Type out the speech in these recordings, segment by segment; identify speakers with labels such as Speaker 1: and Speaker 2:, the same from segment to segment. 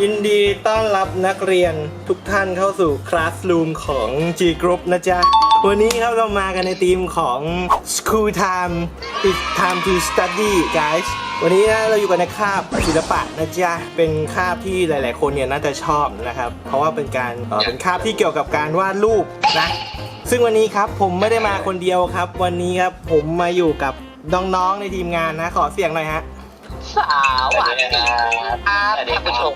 Speaker 1: ยินดีต้อนรับนักเรียนทุกท่านเข้าสู่คลาส o ูมของ G Group นะจ๊ะ วันนี้ครับเรามากันในทีมของ School Time It's time to study guys วันนี้นะเราอยู่กันในคาบศิลปะนะจ๊ะ เป็นคาบที่หลาย ๆ คนเนี่ยน่าจะชอบนะครับ เพราะว่าเป็นการเอ่อเป็นคาบที่เกี่ยวกับการวาดรูปนะ ซึ่งวันนี้ครับผมไม่ได้มาคนเดียวครับ วันนี้ครับผมมาอยู่กับน้อง ๆ ในทีมงานนะ ขอเสียงหน่อยฮะ
Speaker 2: สาวหวานดีครับท่านผู้ชม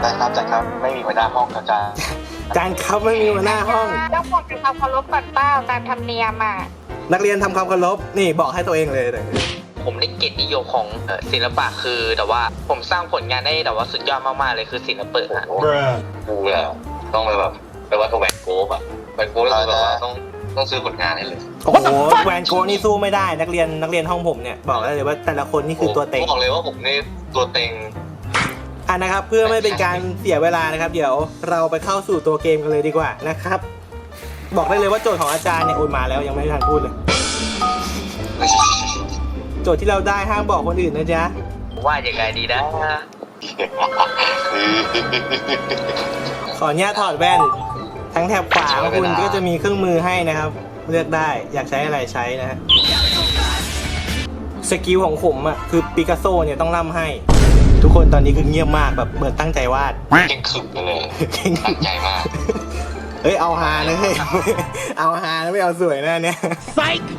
Speaker 3: ได้ครับจัดครับไม่มีหัวหน้าห้องครับอาจารย์
Speaker 1: จานครับไม่มีหัวหน้าห้อง
Speaker 4: ต้องบอกเป็นความเคารพก่อนเป้าตามธรรมเนียมอะ
Speaker 1: นักเรียนทำความเคารพนี่บอกให้ตัวเองเลยเลย
Speaker 2: ผมได้เกียรตินิยมของเอ่อศิลปะคือแต่ว่าผมสร้างผลงานได้แต่ว่าสุดยอดมากๆเลยคือศิลปะฮะ
Speaker 3: กูอะต้องไปแบบไปวัดกับแหวนโกบอะแหวนโกบแล้วแบบว่าต้อง ต้องซื้อผลงานให้เลย
Speaker 1: โอ้โหแวนโกะนี่สู้ไม่ได้นักเรียนนักเรียนห้องผมเนี่ยบอกได้เลยว่าแต่ละคนนี่คือตัวเต็ง
Speaker 3: ผมบอกเลยว่าผมนี่ตัวเต็ง
Speaker 1: อะนะครับ เพื่อไม่เป็นการเสียเวลานะครับ เดี๋ยวเราไปเข้าสู่ตัวเกมกันเลยดีกว่านะครับ บอกได้เลยว่าโจทย์ของอาจารย์เนี่ยโอนมาแล้วยังไม่ได้ทันพูดเลย โจทย์ที่เราได้ห้ามบอกคนอื่นนะจ๊ะ
Speaker 2: ว่าอย่างไงดีนะ
Speaker 1: ขออนุญาตถอดแว่น ทั้งแถบขวาของคุณก็จะมีเครื่องมือให้นะครับ เลือกได้อยากใช้อะไรใช้นะฮะสกิลของผมอะคือปิกัสโซเนี่ยต้องร่ำให้ ทุกคนตอนนี้คือเงียบมากแบบเหมือนตั้งใจวาด
Speaker 3: เก่งขึ้นไปเลยตั้งใจมาก
Speaker 1: เฮ้ยเอาฮานะเฮ้ยเอาฮานะไม่เอาสวยนะเนี่ย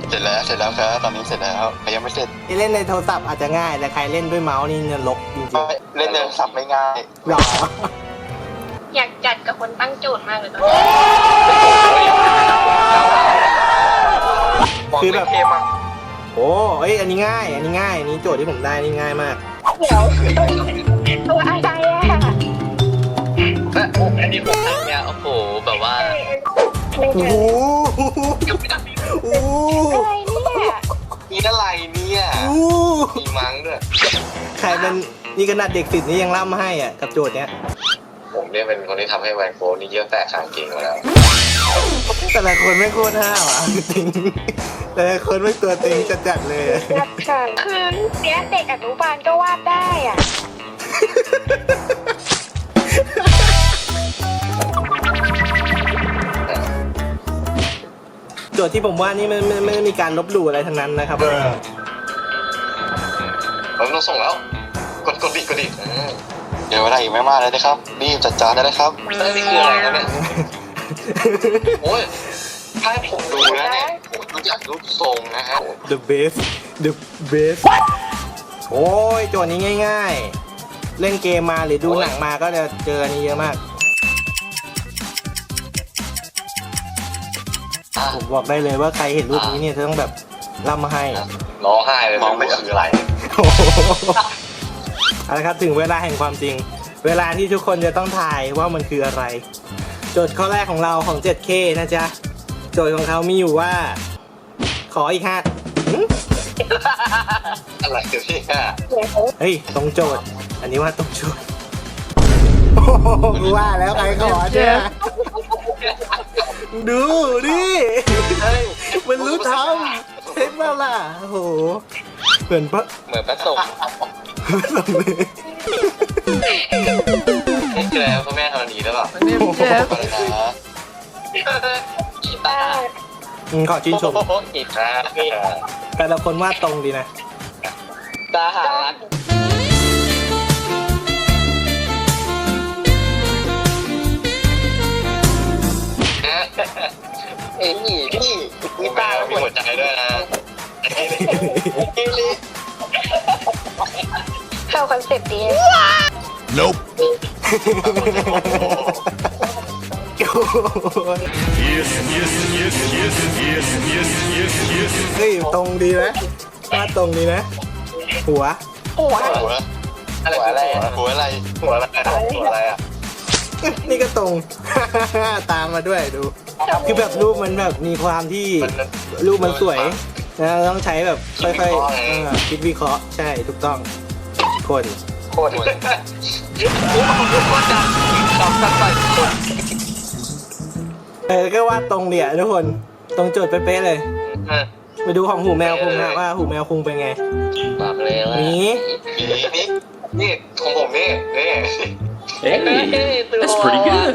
Speaker 3: เสร็จแล้วเสร็จแล้วครับตอนนี้เสร็จแล้วแต่ยังไม่เสร็จ
Speaker 1: เล่นในโทรศัพท์อาจจะง่ายแต่ใครเล่นด้วยเมาส์นี่เนี่ยลกจริง
Speaker 3: เล่นเดินสับไม่ง่าย
Speaker 1: ๆหรอ
Speaker 4: อยากจัดกับคนตั้งโจทย์มากเลยตอนนี้
Speaker 1: คือแบบ
Speaker 2: เท่มาก
Speaker 1: โอ้เอ้ยอันนี้ง่าย อันนี้ง่ายอันนี้โจทย์ที่ผมได้นี่ง่ายมาก
Speaker 4: เดี๋ยวตัวอะไรอะ
Speaker 2: และอันนี้ผมทำเนี่ยโอ้โหแบบว่า
Speaker 4: ไม่
Speaker 1: โอ้
Speaker 4: ใช่
Speaker 1: โหโอ้โห
Speaker 4: อะไรเนี่ย
Speaker 3: นี่อะไรเนี่ย
Speaker 1: โอ้โห
Speaker 3: มีมั้งด้วย
Speaker 1: ใครเป็นนี่ขนาดเด็กสิทธิ์นี่ยังร่ำให้อะกับโจทย์เนี้ย
Speaker 3: ผมเนี่ยเป็นคนที่ทำให้แหวนโกบนี่เยอะแตกขางเก่งมาแล้ว
Speaker 1: แต่ละคนไม่โคตรห้าวอะจริงแต่ละคนไม่ตัวเต็งจัดๆเลย
Speaker 4: จัดค่ะคือเนี้ยเด็กอนุบาลก็วาดได้อะ
Speaker 1: โจทย์ที่ผมว่านี่ไม่ไม่ไม่ได้มีการลบหลู่อะไรทั้งนั้นนะครับ
Speaker 3: ผมต้องส่งแล้ว กดกดดิกดดิเดี๋ยวเวลาอีกไม่มากเลยนะครับรีบจัดจานได้เลยครับ
Speaker 2: เอ้ยนี่คืออะไรนะเนี่ย
Speaker 3: โอ้ยถ้าให้ผมดูนะเนี่ยผมดูจากรูปทรงนะฮะ
Speaker 1: The best The best โอ้ยโจทย์นี้ง่าย ๆ เล่นเกมมาหรือดูหนังมาก็จะเจออันนี้เยอะมาก
Speaker 3: อะ
Speaker 1: ผมบอกได้เลยว่าใครเห็นรูปนี้เนี่ยจะต้องแบบร่ำมาให้
Speaker 3: ร้องไห้เลยมองไม่คืออะไร
Speaker 1: โอ้โห เอาละครับถึงเวลาแห่งความจริง เวลาที่ทุกคนจะต้องทายว่ามันคืออะไร โจทย์ข้อแรกของเราของ 7K นะจ๊ะ โจทย์ของเขามีอยู่ว่า ขออีกฮะหึ
Speaker 3: อะไรกันเนี่ย
Speaker 1: เฮ้ยตรงโจทย์ อันนี้ว่าตรงโจทย์โอ้โหกูว่าแล้วใครขอเนี่ยดูดิ
Speaker 3: เฮ้ย
Speaker 1: มันรู้ทำเห็นเปล่าล่ะโอ้โหเหมือนพระ
Speaker 2: เหมือนพระสงฆ์
Speaker 1: สมเลย
Speaker 3: นี่คืออะไรพ่อแม่ธรณีหรือเปล่า
Speaker 1: โอ้โห
Speaker 3: อะไรนะ
Speaker 2: กีตาร์
Speaker 1: อืมขอชื่นชม
Speaker 2: โอ้โหกีตาร์
Speaker 1: แต่ละคนว่าตรงดีนะ
Speaker 2: ตาหารักเอ้ยนี่นี่
Speaker 3: มี
Speaker 2: กี
Speaker 3: ตา
Speaker 2: ตาร์
Speaker 3: มีหัวใจด้วยนะ
Speaker 4: เข้าคอนเซ็ปต์ดี
Speaker 1: เฮ้ยตรงดีนะว่าตรงดีนะ หัว
Speaker 4: หัว
Speaker 3: หัว
Speaker 2: อะไรอะไร
Speaker 3: หัวอะไรหัวอะไรหัวอะไรอะ
Speaker 1: นี่ก็ตรง ตามมาด้วยดู คือแบบรูปมันแบบมีความที่รูปมันสวยนะต้องใช้แบบค่อยๆเออคิดวิเคราะห์ใช่ถูกต้อง คน
Speaker 2: คตรชอบสักคนคน
Speaker 1: เออก็ว่าตรงเดียทุกคนตรงโจทย์เป๊ะๆเลยไปดูของหูแมวคุงนะว่าหูแมวคุงเป็นไง
Speaker 2: บอกเลยว่า
Speaker 1: นี่
Speaker 3: นี่นี่นี่ของผมนี่นี่
Speaker 2: Hey,
Speaker 5: that's pretty good.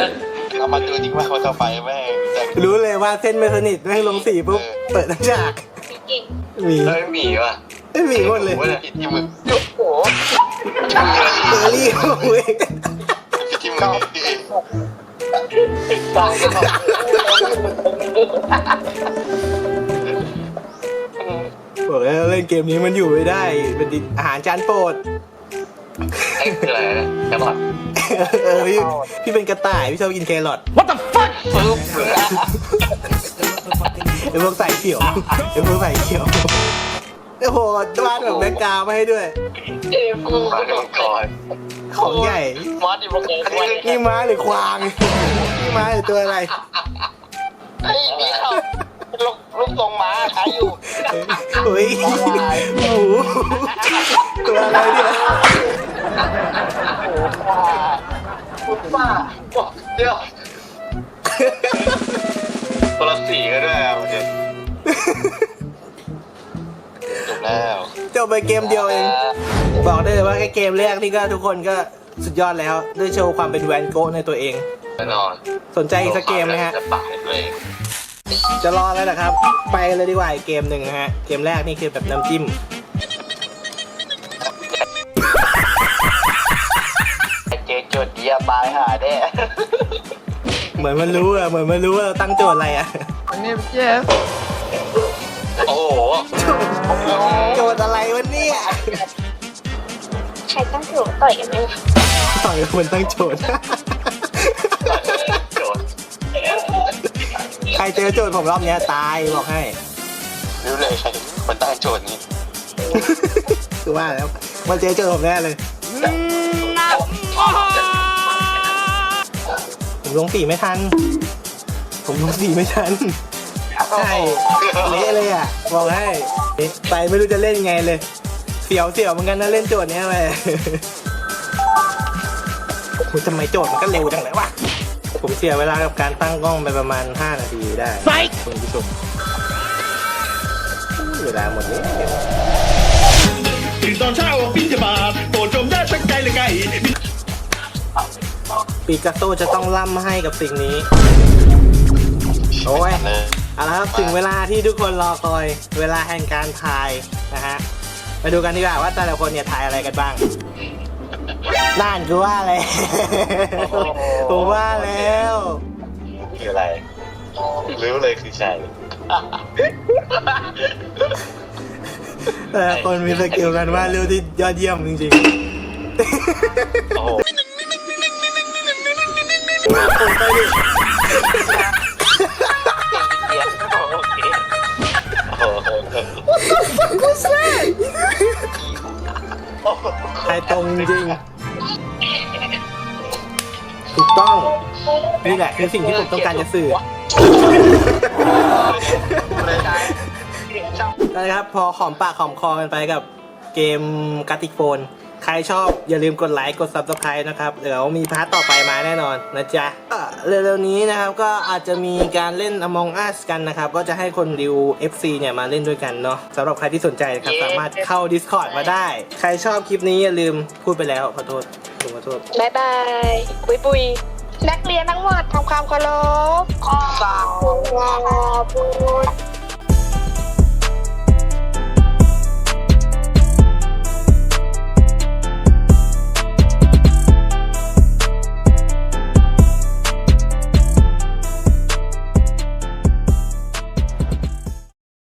Speaker 3: เอามาดูจริว่าเขาจะไปแม่งแต่
Speaker 1: รู้เลยว่าเส้นไม่สนิทแม่งลงสีปุ๊บเปิดทั้งฉาก
Speaker 4: เก่ง
Speaker 1: มี
Speaker 3: เฮ้ยหมีว่ะ
Speaker 1: ไม่มีหมดเลย
Speaker 3: ว่าผิดที่มึง
Speaker 2: โอ้โห
Speaker 1: เบอร์รี่โอ้ย
Speaker 3: ผิดที่มึง
Speaker 2: ฟังกันหมด
Speaker 1: บอกแล้วเล่นเกมนี้มันอยู่ไม่ได้ เป็นอาหารจานโปรด
Speaker 3: ไอ้คืออะไรนะแครอท
Speaker 1: เออพี่พี่เป็นกระต่าย พี่ชอบกินแครอท
Speaker 5: What the fuck?
Speaker 3: ปึ๊บ
Speaker 1: ไอ้พวกใส่เขียวไอ้พวกใส่เขียว โอ้โหวาดแบบแบ็กกราวด์มาให้ด้วย
Speaker 2: เอ้ยกู
Speaker 3: มาเป็นมังกร
Speaker 1: ของใหญ่
Speaker 2: มอสดิโมเกนด้วย
Speaker 1: นี่ม้าหรือควาง นี่ม้าหรือตัวอะไร
Speaker 2: ไอ้ยนี่เขาลูกลูกทรงม้าใช้อยู่
Speaker 1: เฮ้ยหมูตัวอะไรเนี่ย
Speaker 2: คุณป้าบอกเดี๋ยว
Speaker 3: คนละสีก็ได้อะโอเแล้ว
Speaker 1: จบไปเกมเดียวเอง บอกได้เลยว่าแค่เกมแรกนี่ก็ทุกคนก็สุดยอดแล้วด้วยโชว์ความเป็นแวนโก้ในตัวเอง
Speaker 3: แน่นอน
Speaker 1: สนใจอีกสักเกมไหมฮะ
Speaker 3: จะปายตัวเอง
Speaker 1: จะรอแล้วนะครับ ไปกันเลยดีกว่าอีกเกมหนึ่งนะฮะ เกมแรกนี่คือแบบน้ำจิ้ม
Speaker 2: เจอจุดเดียบายหาแน่
Speaker 1: เหมือนมันรู้อะเหมือนมันรู้ว่าเราตั้งโจทย์อะไรอะ
Speaker 3: โอ้โห
Speaker 1: โจทย์อะไรวะเนี่ย
Speaker 4: ใครตั้งถูกต่อยกันไหม
Speaker 1: ต่อยคนตั้งโจทย์
Speaker 3: โจทย์
Speaker 1: ใครเจอโจทย์ผมรอบเนี้ยตายบอกให้
Speaker 3: รู้เลยใครคนตั้งโจทย์นี้
Speaker 1: คือว่าแล้วมันเจอโจทย์ผมแน่เลยผมลงสีไม่ทัน ผมลงสีไม่ทัน ใช่เละเลยอะบอกให้เอ๊ะไปไม่รู้จะเล่นไงเลย เสียวเสียวเหมือนกันนะเล่นโจทย์เนี้ยไปโอ้โหทำไมโจทย์มันก็เร็วจังเลยวะผมเสียเวลากับการตั้งกล้องไปประมาณ 5 นาทีได้คุณผู้ชมเวลาหมดเลย
Speaker 5: ตื่นตอนเช้าบินจะบาทโปรดจงได้สักไกลหรือไกล
Speaker 1: ปีกัสโซจะต้องล่ำให้กับสิ่งนี้ โอ้ย
Speaker 3: เลย
Speaker 1: เอาละครับถึงเวลาที่ทุกคนรอคอยเวลาแห่งการทายนะฮะมาดูกันดีกว่าว่าแต่ละคนเนี่ยทายอะไรกันบ้างน่านกูว่าแล้วผมว่าแล้ว
Speaker 3: คืออะไรรู้เลยคือใช่
Speaker 1: แต่ละคนมีสกิลกันว่าเร็วที่ยอดเยี่ยมจริง
Speaker 3: โอ้โห
Speaker 1: ทายตรงจริง ถูกต้อง นี่แหละคือสิ่งที่ผมต้องการจะสื่อนะครับ พอหอมปากหอมคอกันไปกับเกมกาติกโฟน ใครชอบอย่าลืมกดไลค์กด Subscribe นะครับ เดี๋ยวมีพาร์ทต่อไปมาแน่นอนนะจ๊ะก็เร็วๆนี้นะครับก็อาจจะมีการเล่น Among Us กันนะครับ ก็จะให้คนริว FC เนี่ยมาเล่นด้วยกันเนาะสำหรับใครที่สนใจนะครับ สามารถเข้า Discord มาได้ ใครชอบคลิปนี้อย่าลืมพูดไปแล้วขอโทษผมขอโทษ
Speaker 4: บายบายปุยปุยนักเรียนทั้งหมดทำความเคารพขอบคุณ